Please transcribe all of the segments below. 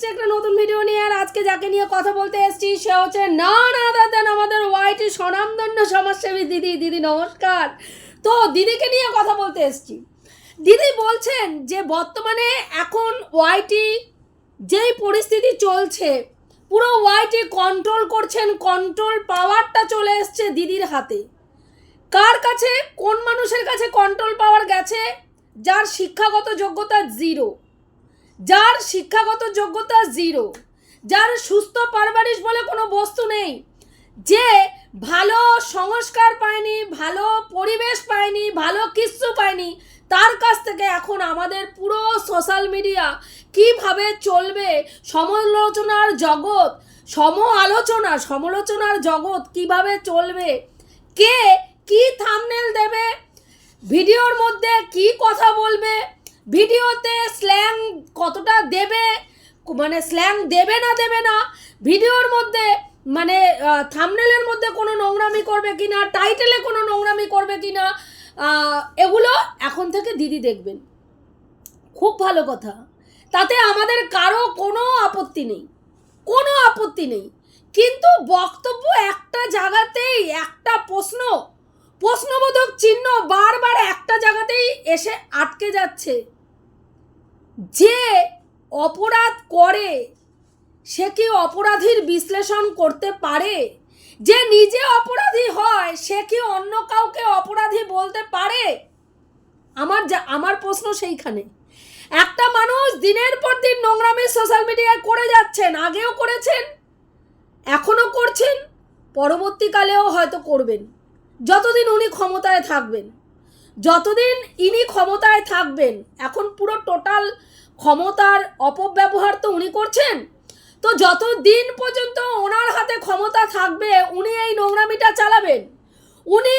এসেছি একটা নতুন ভিডিও নিয়ে আর আজকে যাকে নিয়ে কথা বলতে এসেছি, সে হচ্ছে না না দাদা আমাদের ওয়াইটি স্বনামধন্য সমাজসেবী দিদি। দিদি, নমস্কার। তো দিদিকে নিয়ে কথা বলতে এসছি। দিদি বলছেন যে বর্তমানে এখন ওয়াইটি যেই পরিস্থিতি চলছে, পুরো ওয়াইটি কন্ট্রোল করছেন কন্ট্রোল পাওয়ারটা চলে এসছে দিদির হাতে। কার কাছে, কোন মানুষের কাছে কন্ট্রোল পাওয়ার গেছে? যার শিক্ষাগত যোগ্যতা জিরো যার শিক্ষাগত যোগ্যতা জিরো যার সুস্থ পারবারিশ বলে কোনো বস্তু নেই, যে ভালো সংস্কার পায়নি, ভালো পরিবেশ পায়নি, ভালো কিচ্ছু পায়নি, তার কাছ থেকে এখন আমাদের পুরো সোশ্যাল মিডিয়া কীভাবে চলবে, সমালোচনার জগৎ সম আলোচনা সমালোচনার জগৎ কীভাবে চলবে, কে কি থামনেল দেবে ভিডিওর মধ্যে কি কথা বলবে ভিডিওতে স্ল্যাং কতটা দেবে মানে স্ল্যাং দেবে না দেবে না, ভিডিওর মধ্যে মানে থামনেলের মধ্যে কোনো নোংরামি করবে কি না টাইটেলে কোনো নোংরামি করবে কি না এগুলো এখন থেকে দিদি দেখবেন। খুব ভালো কথা। তাতে আমাদের কারও কোনো আপত্তি নেই। কোনো আপত্তি নেই। কিন্তু বক্তব্য একটা জায়গাতেই একটা প্রশ্ন প্রশ্নবোধক চিহ্ন বারবার একটা জায়গাতেই এসে আটকে যাচ্ছে। যে অপরাধ করে, সে কি অপরাধীর বিশ্লেষণ করতে পারে? যে নিজে অপরাধী হয়, সে কি অন্য কাউকে অপরাধী বলতে পারে? আমার যা, আমার প্রশ্ন সেইখানে। একটা মানুষ দিনের পর দিন নোংরামি সোশ্যাল মিডিয়ায় করে যাচ্ছেন, আগেও করেছেন, এখনও করছেন, পরবর্তীকালেও হয়তো করবেন। যতদিন উনি ক্ষমতায় থাকবেন, যতদিন ইনি ক্ষমতায় থাকবেন, এখন পুরো টোটাল ক্ষমতার অপব্যবহার তো উনি করছেন, তো যত দিন পর্যন্ত ওনার হাতে ক্ষমতা থাকবে, উনি এই নোংরামিটা চালাবেন। উনি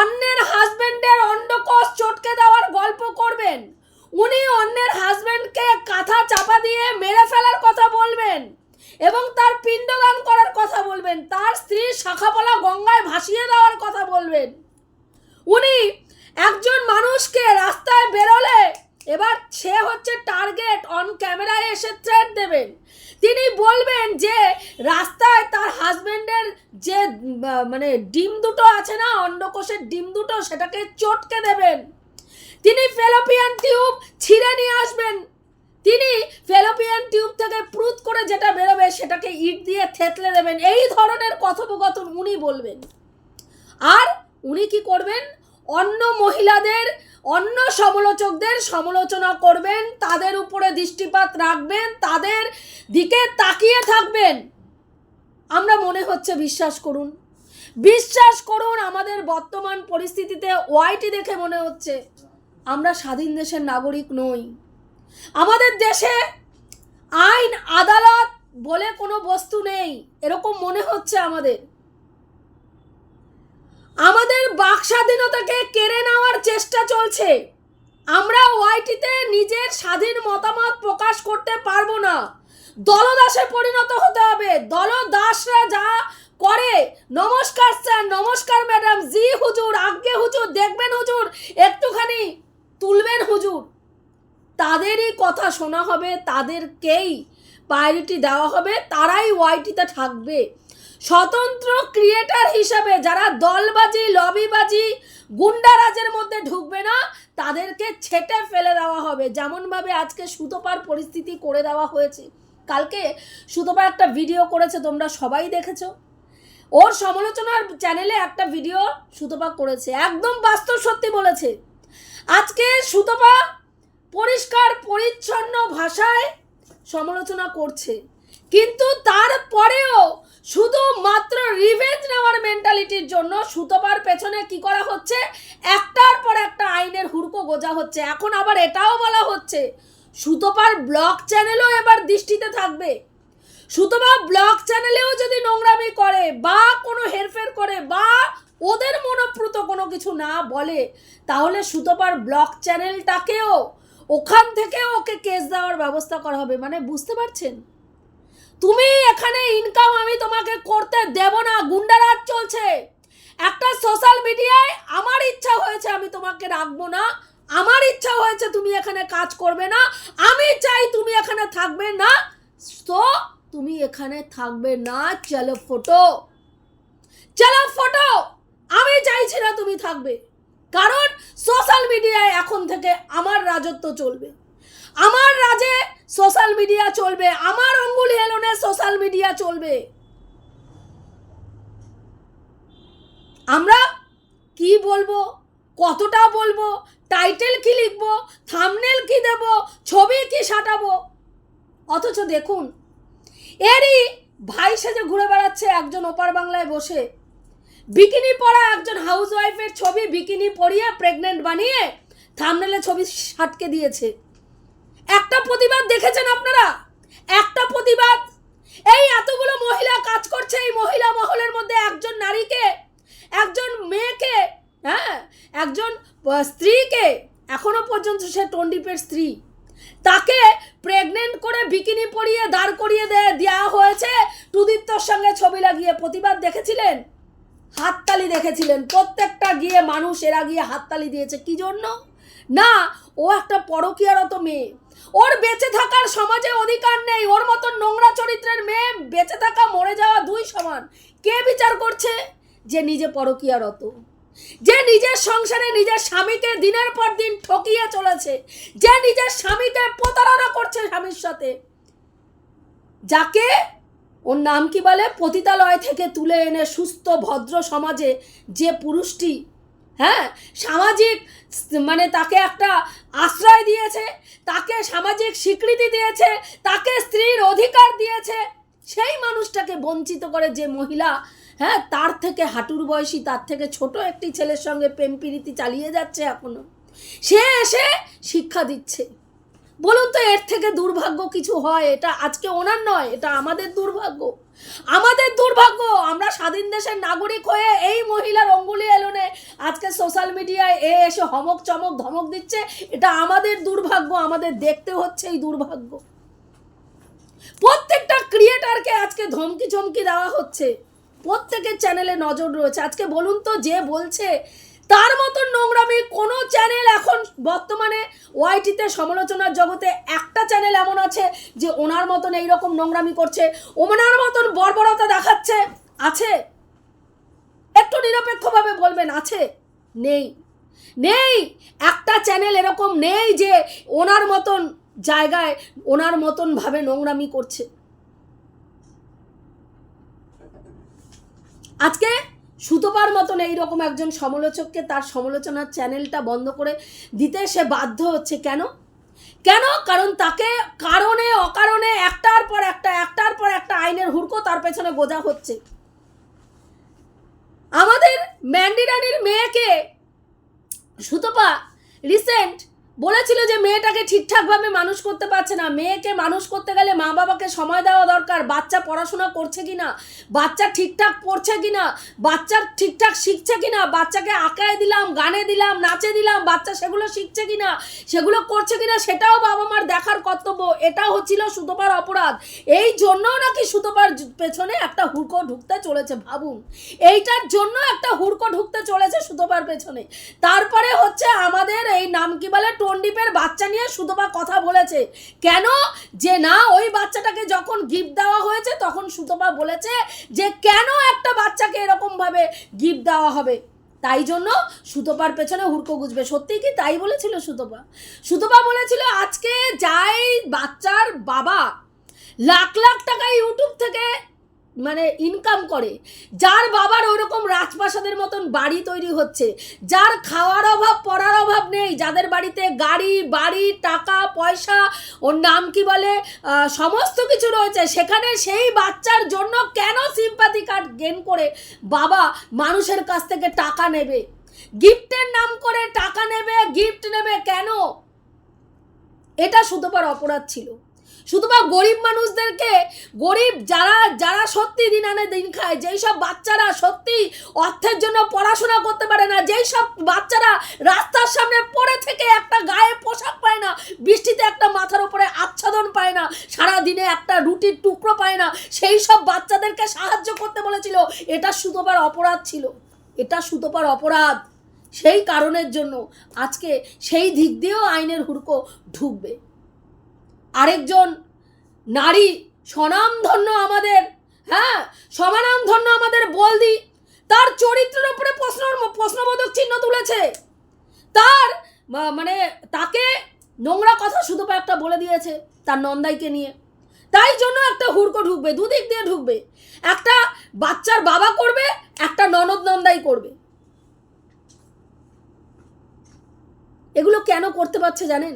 অন্যের হাজবেন্ডের অন্ডকোষ চটকে দেওয়ার গল্প করবেন। উনি অন্যের হাজব্যান্ডকে কাঁথা চাপা দিয়ে মেরে ফেলার কথা বলবেন এবং তার পিণ্ডদান করার কথা বলবেন, তার স্ত্রীর শাখাপলা গঙ্গায় ভাসিয়ে দেওয়ার কথা বলবেন। উনি একজন মানুষকে রাস্তায় বেরোলে এবার সে হচ্ছে টার্গেট অন ক্যামেরায় এসে থ্রেট দেবেন। তিনি বলবেন যে, রাস্তায় তার হাজবেন্ডের যে মানে ডিম দুটো আছে না, অন্ডকোষের ডিম দুটো, সেটাকে চটকে দেবেন। তিনি ফেলোপিয়ান টিউব ছিঁড়ে নিয়ে আসবেন। তিনি ফেলোপিয়ান টিউব থেকে প্রুত করে যেটা বেরোবে সেটাকে ইট দিয়ে থেতলে দেবেন। এই ধরনের কথোপকথন উনি বলবেন। আর উনি কি করবেন? অন্য মহিলাদের, অন্য সমালোচকদের সমালোচনা করবেন, তাদের উপরে দৃষ্টিপাত রাখবেন, তাদের দিকে তাকিয়ে থাকবেন। আমরা মনে হচ্ছে বিশ্বাস করুন। বিশ্বাস করুন, আমাদের বর্তমান পরিস্থিতিতে ওয়াইটি দেখে মনে হচ্ছে। আমরা স্বাধীন দেশের নাগরিক নই। আমাদের দেশে আইন, আদালত বলে কোনো বস্তু নেই, এরকম মনে হচ্ছে আমাদের। আমাদের বাক স্বাধীনতাকে কেড়ে নেওয়ার চেষ্টা চলছে। আমরা ওয়াইটিতে নিজের স্বাধীন মতামত প্রকাশ করতে পারব না। দলদাসে পরিণত হতে হবে। দলদাসরা যা করে, নমস্কার স্যার, নমস্কার ম্যাডাম, জি হুজুর, আজ্ঞে হুজুর, দেখবেন হুজুর, একটুখানি তুলবেন হুজুর। তাদেরই কথা শোনা হবে, তাদেরকেই প্রায়োরিটি দেওয়া হবে, তারাই ওয়াইটিতে থাকবে। স্বতন্ত্র ক্রিয়েটার হিসাবে যারা দলবাজি লবিবাজি গুন্ডারাজের মধ্যে ঢুকবে না, তাদেরকে ছেটে ফেলে দেওয়া হবে। যেমনভাবে আজকে সুতোপার পরিস্থিতি করে দেওয়া হয়েছে। কালকে সুতোপা একটা ভিডিও করেছে, তোমরা সবাই দেখেছ। ওর সমালোচনার চ্যানেলে একটা ভিডিও সুতোপা করেছে। একদম বাস্তব সত্যি বলেছে। আজকে সুতোপা পরিষ্কার, পরিচ্ছন্ন ভাষায় সমালোচনা করছে। কিন্তু তারপরেও শুধুমাত্র রিভেঞ্জ নেওয়ার মেন্টালিটির জন্য সুতপার পেছনে কি করা হচ্ছে? একটার পর একটা আইনের হুড়কো গোজা হচ্ছে। এখন আবার এটাও বলা হচ্ছে, সুতপার ব্লগ চ্যানেলও এবার দৃষ্টিতে থাকবে। সুতোপা ব্লগ চ্যানেলেও যদি নোংরামি করে বা কোনো হেরফের করে বা ওদের মনোপ্রুত কোনো কিছু না বলে, তাহলে সুতপার ব্লগ চ্যানেলটাকেও ওখান থেকে ওকে কেস দেওয়ার ব্যবস্থা করা হবে। মানে বুঝতে পারছেন? তুমি এখানে ইনকাম আমি তোমাকে করতে দেব না, গুন্ডারাজ চলছে। একটা সোশ্যাল মিডিয়ায় আমার ইচ্ছা হয়েছে আমি তোমাকে রাখব না। আমার ইচ্ছা হয়েছে তুমি এখানে কাজ করবে না। আমি চাই তুমি এখানে থাকবে না। তো তুমি এখানে থাকবে না, চলো ফটো চলো ফটো আমি চাইছি না তুমি থাকবে। কারণ সোশ্যাল মিডিয়ায় এখন থেকে আমার রাজত্ব চলবে। আমার রাজে সোশ্যাল মিডিয়া চলবে, আমার অঙ্গুলি হেলনে সোশ্যাল মিডিয়া চলবে। আমরা কি বলব, কতটা বলব টাইটেল কি লিখব থামনেল কি দেব, ছবি কি সাঁটাবো? অথচ দেখুন, এরই ভাই সেজে ঘুরে বেড়াচ্ছে একজন ওপার বাংলায় বসে বিকিনি পরা একজন হাউস ওয়াইফের ছবি বিকিনি পরিয়ে প্রেগনেন্ট বানিয়ে থামনেলে ছবি সাটকে দিয়েছে। একটা প্রতিবাদ দেখেছেন আপনারা? একটা প্রতিবাদ? এই এতগুলো মহিলা কাজ করছে এই মহিলা মহলের মধ্যে একজন নারীকে, একজন মেয়েকে হ্যাঁ একজন স্ত্রীকে এখনও পর্যন্ত সে টন্ডিপের স্ত্রী। তাকে প্রেগনেন্ট করে বিকিনি পরিয়ে দাঁড় করিয়ে দেওয়া হয়েছে। টুদীপ্তর সঙ্গে ছবি লাগিয়ে প্রতিবাদ দেখেছিলেন? হাততালি দেখেছিলেন। প্রত্যেকটা গিয়ে মানুষ এরা গিয়ে হাততালি দিয়েছে। কি জন্য? না, ও একটা পরকীয়ারত মেয়ে। ওর বেঁচে থাকার সমাজে অধিকার নেই। ওর মতো নোংরা চরিত্রের মেয়ে বেঁচে থাকা, মরে যাওয়া দুই সমান। কে বিচার করছে? যে নিজে পরকীয়ারত। যে নিজের সংসারে নিজের স্বামীকে দিনের পর দিন ঠকিয়ে চলেছে। যে নিজের স্বামীকে প্রতারণা করছে স্বামীর সাথে। যাকে ওর নাম কি বলে? পতিতালয় থেকে তুলে এনে সুস্থ, ভদ্র সমাজে যে পুরুষটি হ্যাঁ সামাজিক মানে তাকে একটা আশ্রয় দিয়েছে, তাকে সামাজিক স্বীকৃতি দিয়েছে, তাকে স্ত্রীর অধিকার দিয়েছে, সেই মানুষটাকে বঞ্চিত করে যে মহিলা হ্যাঁ তার থেকে হাঁটুর বয়সী, তার থেকে ছোট একটি ছেলের সঙ্গে প্রেম প্রীতি চালিয়ে যাচ্ছে এখনও। সে এসে শিক্ষা দিচ্ছে। বলুন তো, এর থেকে দুর্ভাগ্য কিছু হয়? এটা আজকে ওনার নয়, এটা আমাদের দুর্ভাগ্য। আমাদের দুর্ভাগ্য! আমরা স্বাধীন দেশের নাগরিক হয়ে এই মহিলার অঙ্গুলি এলোনে আজকে সোশ্যাল মিডিয়ায় এ এসে হমক চমক ধমক দিচ্ছে। এটা আমাদের দুর্ভাগ্য, আমাদের দেখতে হচ্ছে এই দুর্ভাগ্য। প্রত্যেকটা ক্রিয়েটারকে আজকে ধমকি চমকি দেওয়া হচ্ছে। প্রত্যেকের চ্যানেলে নজর রয়েছে। আজকে বলুন তো, যে বলছে তার মতন নোংরামি কোনো চ্যানেল এখন বর্তমানে ওয়াইটিতে সমালোচনার জগতে একটা চ্যানেল এমন আছে যে ওনার মতন এইরকম নোংরামি করছে, ওনার মতন বর্বরতা দেখাচ্ছে, আছে? একটু নিরপেক্ষভাবে বলবেন, আছে? নেই। নেই! একটা চ্যানেল এরকম নেই যে ওনার মতন জায়গায় ওনার মতন ভাবে নোংরামি করছে। আজকে সুতোপার মতন এইরকম একজন সমালোচককে তার সমালোচনার চ্যানেলটা বন্ধ করে দিতে সে বাধ্য হচ্ছে কেন? কেন? কারণ তাকে কারণে, অকারণে একটার পর একটা, একটার পর একটা আইনের হুড়কো তার পেছনে বোঝা হচ্ছে। আমাদের ম্যান্ডি রানির মেয়েকে সুতপা রিসেন্ট বলেছিল যে মেয়েটাকে ঠিকঠাকভাবে মানুষ করতে পারছে না। মেয়েকে মানুষ করতে গেলে মা বাবাকে সময় দেওয়া দরকার। বাচ্চা পড়াশোনা করছে কি না বাচ্চা ঠিকঠাক পড়ছে কি না বাচ্চা ঠিকঠাক শিখছে কি না বাচ্চাকে আঁকায় দিলাম, গানে দিলাম, নাচে দিলাম, বাচ্চা সেগুলো শিখছে কি না সেগুলো করছে কি না সেটাও বাবা মার দেখার কর্তব্য। এটা হচ্ছিল সুতপার অপরাধ। এই জন্যও নাকি সুতপার পেছনে একটা হুড়কো ঢুকতে চলেছে, ভাবুন। এইটার জন্য একটা হুড়কো ঢুকতে চলেছে সুতপার পেছনে। তারপরে হচ্ছে আমাদের এই নাম কি বলে? টন্ডিপের বাচ্চা নিয়ে সুতপা কথা বলেছে। কেন? যে না, ওই বাচ্চাটাকে যখন গিফট দেওয়া হয়েছে, তখন সুতপা বলেছে যে, কেন একটা বাচ্চাকে এরকম ভাবে গিফট দেওয়া হবে? তাই জন্য সুতপার পেছনে হুড়কো গুজবে। সত্যি কি তাই বলেছিল সুতপা? সুতপা বলেছিল, আজকে যাই বাচ্চার বাবা, লাখ লাখ টাকা ইউটিউব থেকে মানে ইনকাম করে। যার বাবার ওইরকম রাজপ্রাসাদের মতন বাড়ি তৈরি হচ্ছে, যার খাওয়ার অভাব, পড়ার অভাব নেই, যাদের বাড়িতে গাড়ি, বাড়ি, টাকা, পয়সা, ওর নাম কি বলে সমস্ত কিছু রয়েছে, সেখানে সেই বাচ্চার জন্য কেন সিম্পাথি কার্ড গেন করে বাবা মানুষের কাছ থেকে টাকা নেবে? গিফটের নাম করে টাকা নেবে, গিফট নেবে কেন? এটা শুধুবার অপরাধ ছিল। শুধুমাত্র গরিব মানুষদেরকে, গরিব যারা যারা সত্যি দিন আনে দিন খায়, যেই সব বাচ্চারা সত্যি অর্থের জন্য পড়াশোনা করতে পারে না, যেই সব বাচ্চারা রাস্তার সামনে পড়ে থেকে একটা গায়ে পোশাক পায় না, বৃষ্টিতে একটা মাথার উপরে আচ্ছাদন পায় না সারা দিনে একটা রুটির টুকরো পায় না, সেই সব বাচ্চাদেরকে সাহায্য করতে বলেছিল। এটা সুতোপার অপরাধ ছিল। এটা সুতোপার অপরাধ। সেই কারণের জন্য আজকে সেই দিক দিয়েও আইনের হুড়কো ঢুকবে। আরেকজন নারী স্বনামধন্য আমাদের হ্যাঁ সমানামধন্য আমাদের বলদি, তার চরিত্রের উপরে প্রশ্ন, প্রশ্নবোধক চিহ্ন তুলেছে। তার মানে তাকে নোংরা কথা শুধু একটা বলে দিয়েছে তার নন্দাইকে নিয়ে। তাই জন্য একটা হুড়কো ঢুকবে, দুদিক দিয়ে ঢুকবে। একটা বাচ্চার বাবা করবে, একটা ননদ নন্দাই করবে। এগুলো কেন করতে পারছে জানেন?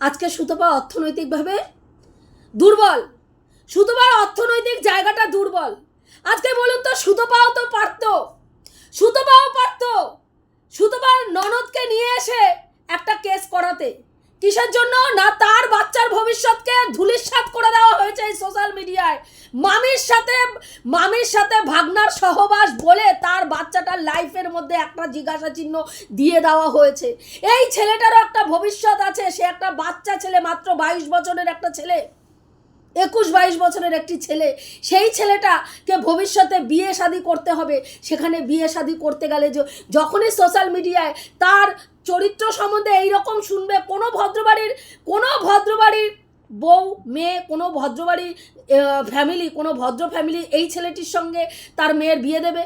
আজকে সুতপা অর্থনৈতিকভাবে দুর্বল। সুতপার অর্থনৈতিক জায়গাটা দুর্বল। আজকে বলুন তো সুতপাও তো পারত। সুতপাও পারত। সুতপার ননদকে নিয়ে এসে একটা কেস করাতে। কিসের জন্য? না তার বাচ্চার ভবিষ্যৎকে ধুলিস্বাত করে দেওয়া হয়েছে এই সোশ্যাল মিডিয়ায় মামির সাথে মামির সাথে ভাগনার সহবাস বলে তার বাচ্চাটার লাইফের মধ্যে একটা জিজ্ঞাসা চিহ্ন দিয়ে দেওয়া হয়েছে। এই ছেলেটারও একটা ভবিষ্যৎ আছে, সে একটা বাচ্চা ছেলে, মাত্র বাইশ বছরের একটা ছেলে। একুশ বাইশ বছরের একটি ছেলে। সেই ছেলেটাকে ভবিষ্যতে বিয়ে শাদি করতে হবে। সেখানে বিয়ে শাদি করতে গেলে যখনই সোশ্যাল মিডিয়ায় তার চরিত্র সম্বন্ধে এই রকম শুনবে। কোনো ভদ্রবাড়ির কোনো ভদ্রবাড়ির বউ, মেয়ে, কোনো ভদ্রবাড়ির ফ্যামিলি কোনো ভদ্র ফ্যামিলি এই ছেলেটির সঙ্গে তার মেয়ের বিয়ে দেবে।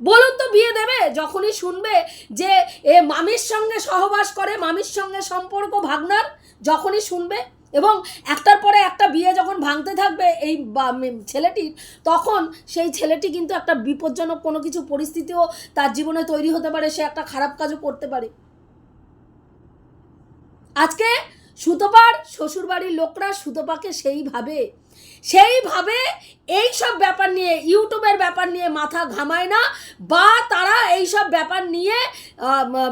বলুন তো বিয়ে দেবে, যখনই শুনবে যে এ মামির সঙ্গে সহবাস করে, মামির সঙ্গে সম্পর্ক ভাগনার, যখনই শুনবে এবং একটার পরে একটা বিয়ে যখন ভাঙতে থাকবে এই ছেলেটির, তখন সেই ছেলেটি কিন্তু একটা বিপজ্জনক কোনো কিছু পরিস্থিতিও তার জীবনে তৈরি হতে পারে, সে একটা খারাপ কাজও করতে পারে। আজকে সুতপার শ্বশুরবাড়ির লোকরা সুতপাকে সেইভাবে সেইভাবে এই সব ব্যাপার নিয়ে, ইউটিউবের ব্যাপার নিয়ে মাথা ঘামায় না, বা তারা এই সব ব্যাপার নিয়ে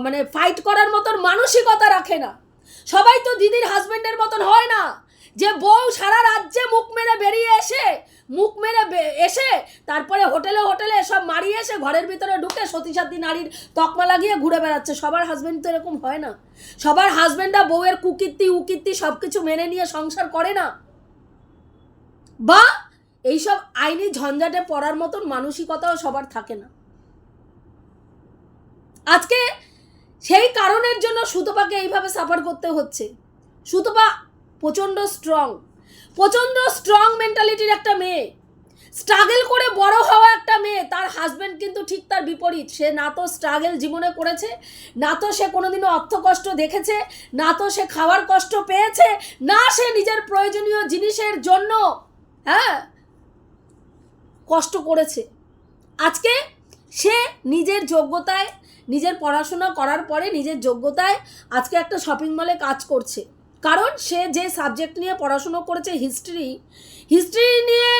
মানে ফাইট করার মতন মানসিকতা রাখে না। সবাই তো দিদির হাজবেন্ডের মতন হয় না। যে বউ সারা রাজ্যে মুখ মেরে বেরিয়ে এসে মুখ মেরে এসে তারপরে হোটেলে হোটেলে সব মারিয়ে এসে ঘরের ভিতরে ঢুকে সতী সাথী নারীর তকমা লাগিয়ে ঘুরে বেড়াচ্ছে। সবার হাজবেন্ড তো এরকম হয় না। সবার হাজবেন্ডরা বউয়ের কুকীর্তি, উকীর্তি সব কিছু মেনে নিয়ে সংসার করে না। বা এইসব আইনি ঝঞ্ঝাটে পড়ার মতন মানসিকতাও সবার থাকে না। আজকে সেই কারণের জন্য সুতপাকে এইভাবে সাফার করতে হচ্ছে। সুতপা প্রচণ্ড স্ট্রং প্রচণ্ড স্ট্রং মেন্টালিটির একটা মেয়ে। স্ট্রাগল করে বড় হওয়া একটা মেয়ে, তার হাজবেন্ড কিন্তু ঠিক তার বিপরীত। সে না তো স্ট্রাগল জীবনে করেছে, না তো সে কোনোদিনও অর্থ কষ্ট দেখেছে, না তো সে খাওয়ার কষ্ট পেয়েছে, না সে নিজের প্রয়োজনীয় জিনিসের জন্য হ্যাঁ কষ্ট করেছে। আজকে সে নিজের যোগ্যতায়, নিজের পড়াশোনা করার পরে নিজের যোগ্যতায় আজকে একটা শপিং মলে কাজ করছে। কারণ সে যে সাবজেক্ট নিয়ে পড়াশুনো করেছে হিস্ট্রি হিস্ট্রি নিয়ে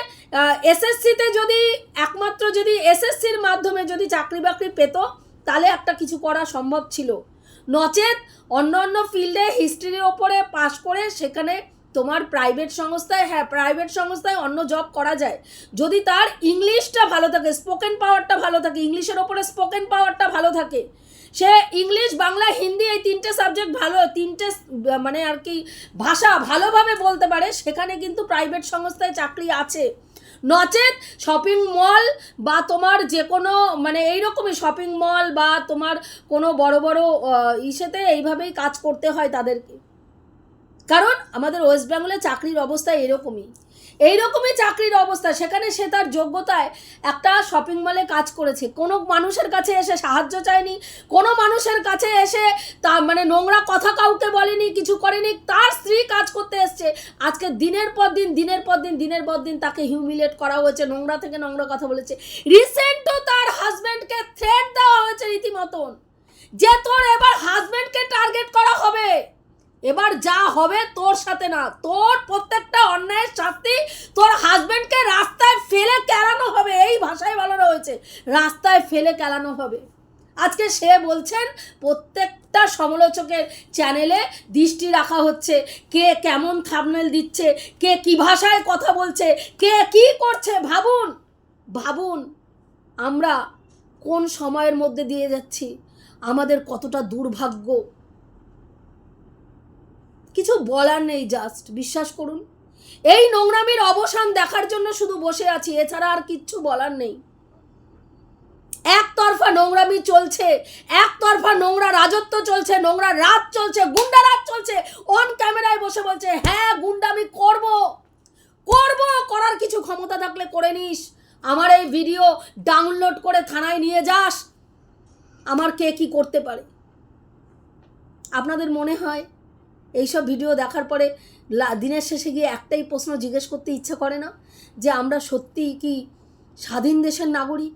এসএসসিতে যদি একমাত্র যদি এসএসসির মাধ্যমে যদি চাকরি বাকরি পেত, তাহলে একটা কিছু করা সম্ভব ছিল। নচেত অন্য অন্য ফিল্ডে হিস্ট্রির ওপরে পাশ করে সেখানে তোমার প্রাইভেট সংস্থায় হ্যাঁ প্রাইভেট সংস্থায় অন্য জব করা যায়। যদি তার ইংলিশটা ভালো থাকে স্পোকেন পাওয়ারটা ভালো থাকে ইংলিশের ওপরে স্পোকেন পাওয়ারটা ভালো থাকে সে ইংলিশ, বাংলা, হিন্দি এই তিনটে সাবজেক্ট ভালো, তিনটে মানে আর কি ভাষা ভালোভাবে বলতে পারে, সেখানে কিন্তু প্রাইভেট সংস্থায় চাকরি আছে। নচেত শপিং মল বা তোমার যে কোনো মানে এইরকমই শপিং মল বা তোমার কোনো বড় বড় ইসেতে এইভাবেই কাজ করতে হয় তাদেরকে। কারণ আমাদের ওয়েস্ট বেঙ্গলে চাকরির অবস্থা এরকমই। এইরকমই চাকরির অবস্থা। সেখানে সে তার যোগ্যতায় একটা শপিং মলে কাজ করেছে। কোনো মানুষের কাছে এসে সাহায্য চায়নি, কোনো মানুষের কাছে এসে তা মানে নোংরা কথা কাউকে বলেনি, কিছু করেনি, তার স্ত্রী কাজ করতে এসছে। আজকে দিনের পর দিন, দিনের পর দিন, দিনের পর দিন তাকে হিউমিলেট করা হয়েছে, নোংরা থেকে নোংরা কথা বলেছে। রিসেন্টও তার হাজব্যান্ডকে থ্রেট দেওয়া হয়েছে রীতিমতন, যে তোর এবার হাজব্যান্ডকে টার্গেট করা হবে। এবার যা হবে তোর সাথে না। তোর প্রত্যেকটা অন্যায়ের শাস্তি তোর হাজবেন্ডকে রাস্তায় ফেলে কেলানো হবে। এই ভাষায় বলানো হয়েছে রাস্তায় ফেলে কেলানো হবে। আজকে সে বলছেন, প্রত্যেকটা সমালোচকের চ্যানেলে দৃষ্টি রাখা হচ্ছে। কে কেমন থামনেল দিচ্ছে, কে কি ভাষায় কথা বলছে, কে কি করছে, ভাবুন ভাবুন, আমরা কোন সময়ের মধ্যে দিয়ে যাচ্ছি? আমাদের কতটা দুর্ভাগ্য? কিছু বলার নেই জাস্ট বিশ্বাস করুন। এই নোংরামির অবসান দেখার জন্য শুধু বসে আছি, এছাড়া আর কিচ্ছু বলার নেই। একতরফা নোংরামি চলছে, একতরফা নোংরা রাজত্ব চলছে, নোংরা রাত চলছে, গুন্ডা রাত চলছে। অন ক্যামেরায় বসে বলছে হ্যাঁ গুন্ডামি করব। করব ক্ষমতা থাকলে করে নিস। আমার এই ভিডিও ডাউনলোড করে থানায় নিয়ে যাস। আমার কে কি করতে পারে? আপনাদের মনে হয় এইসব ভিডিও দেখার পরে দিনের শেষে গিয়ে একটাই প্রশ্ন জিজ্ঞেস করতে ইচ্ছে করে না, যে আমরা সত্যিই কি স্বাধীন দেশের নাগরিক?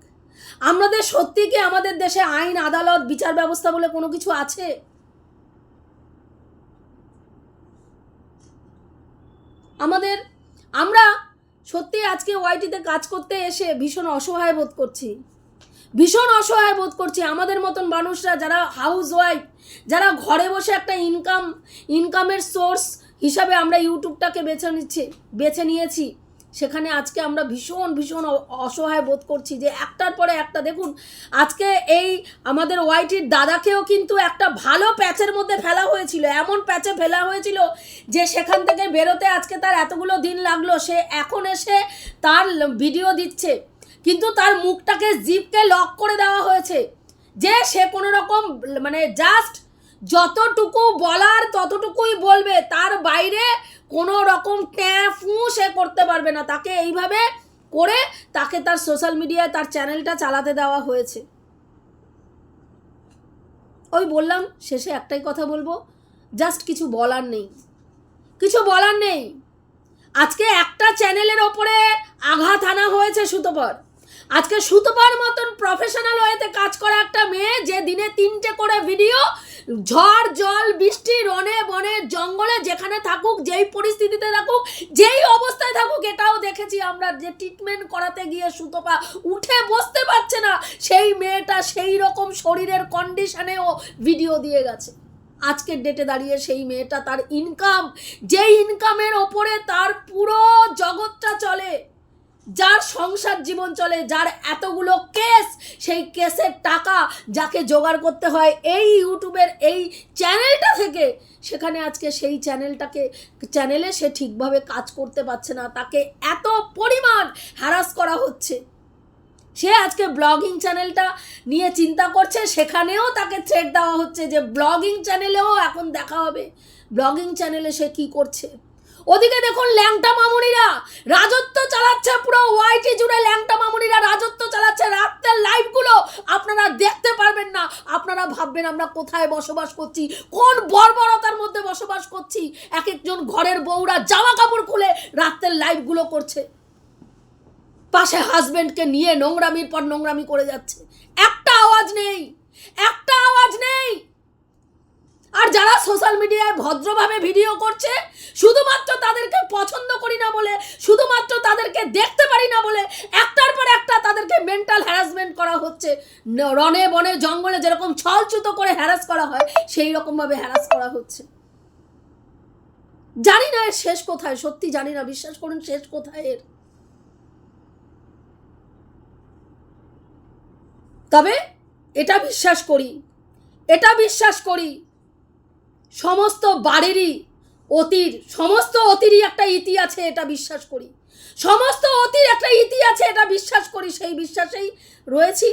আমাদের সত্যি কি আমাদের দেশে আইন, আদালত, বিচার ব্যবস্থা বলে কোনো কিছু আছে? আমাদের, আমরা সত্যি আজকে ওয়াইটিতে কাজ করতে এসে ভীষণ অসহায় বোধ করছি। ভীষণ অসহায় বোধ করছি। আমাদের মতন মানুষরা যারা হাউস ওয়াইফ যারা ঘরে বসে একটা ইনকাম ইনকামের সোর্স হিসাবে আমরা ইউটিউবটাকে বেছে নিচ্ছি, বেছে নিয়েছি, সেখানে আজকে আমরা ভীষণ ভীষণ অসহায় বোধ করছি যে একটার পরে একটা। দেখুন, আজকে এই আমাদের ওয়াইটির দাদাকেও কিন্তু একটা ভালো প্যাচের মধ্যে ফেলা হয়েছিল, এমন প্যাচে ফেলা হয়েছিল যে সেখান থেকে বেরোতে আজকে তার এতগুলো দিন লাগল, সে এখন এসে তার ভিডিও দিচ্ছে। কিন্তু তার মুখটাকে জিপকে লক করে দেওয়া হয়েছে। যে সে কোনো রকম মানে জাস্ট যতটুকু বলার ততটুকুই বলবে, তার বাইরে কোনো রকম ট্যাফু সে করতে পারবে না। তাকে এইভাবে করে তাকে তার সোশ্যাল মিডিয়ায় তার চ্যানেলটা চালাতে দেওয়া হয়েছে। ওই বললাম, শেষে একটাই কথা বলব জাস্ট কিছু বলার নেই। কিছু বলার নেই। আজকে একটা চ্যানেলের ওপরে আঘাত আনা হয়েছে সুতোপর। আজকে সুতোপর মতন প্রফেশনাল ওয়েতে কাজ করা একটা মেয়ে যে দিনে তিনটে করে ভিডিও ঝড়, জল, বৃষ্টি, রনে বনে, জঙ্গলে যেখানে থাকুক, যেই পরিস্থিতিতে থাকুক, যেই অবস্থায় থাকুক, এটাও দেখেছি আমরা যে ট্রিটমেন্ট করাতে গিয়ে সুতপা উঠে বসতে পারছে না। সেই মেয়েটা সেই রকম শরীরের কন্ডিশনেও ভিডিও দিয়ে গেছে। আজকের ডেটে দাঁড়িয়ে সেই মেয়েটা তার ইনকাম যেই ইনকামের ওপরে তার পুরো জগৎটা চলে। যার সংসার জীবন চলে, যার এতগুলো কেস সেই কেসের টাকা যাকে জোগাড় করতে হয় এই ইউটিউবের এই চ্যানেলটা থেকে, সেখানে আজকে সেই চ্যানেলটাকে চ্যানেলে সে ঠিকভাবে কাজ করতে পারছে না। তাকে এত পরিমাণ হ্যারাস করা হচ্ছে। সে আজকে ব্লগিং চ্যানেলটা নিয়ে চিন্তা করছে, সেখানেও তাকে থ্রেড দেওয়া হচ্ছে যে ব্লগিং চ্যানেলেও এখন দেখা হবে। ব্লগিং চ্যানেলে সে কি করছে? ওদিকে দেখুন ল্যাংটা মামুনিরা। রাজত্ব চালাচ্ছে পুরো ওয়াইটি জুড়ে ল্যাংটা মামুনিরা, রাজত্ব চালাচ্ছে রাত্রের লাইভগুলো আপনারা দেখতে পারবেন না, আপনারা ভাববেন আমরা কোথায় বসবাস করছি, কোন বর্বরতার মধ্যে বসবাস করছি। এক একজন ঘরের বউরা জামা কাপড় খুলে রাত্রের লাইভগুলো করছে। পাশে হাজবেন্ডকে নিয়ে নোংরামির পর নোংরামি করে যাচ্ছে। একটা আওয়াজ নেই, একটা আওয়াজ নেই। আর যারা সোশ্যাল মিডিয়ায় ভদ্রভাবে ভিডিও করছে, শুধুমাত্র তাদেরকে পছন্দ করি না বলে, শুধুমাত্র তাদেরকে দেখতে পারি না বলে, একটার পর একটা তাদেরকে মেন্টাল হ্যারাসমেন্ট করা হচ্ছে। রনে বনে জঙ্গলে যেরকম ছলচ্যুত করে হ্যারাস করা হয়, সেই রকমভাবে হ্যারাস করা হচ্ছে। জানি না এর শেষ কোথায়, সত্যি জানি না, বিশ্বাস করুন শেষ কোথায় এর। তবে এটা বিশ্বাস করি, এটা বিশ্বাস করি সমস্ত বাড়িরই অতির, সমস্ত অতিরই একটা ইতি আছে এটা বিশ্বাস করি। সমস্ত অতির একটা ইতি আছে এটা বিশ্বাস করি, সেই বিশ্বাসেই রয়েছি।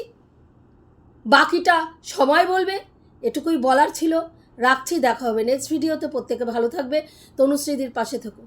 বাকিটা সময় বলবে, এটুকুই বলার ছিল। রাখছি, দেখা হবে নেক্সট ভিডিওতে প্রত্যেকে ভালো থাকবে। তনুশ্রীদির পাশে থেকো।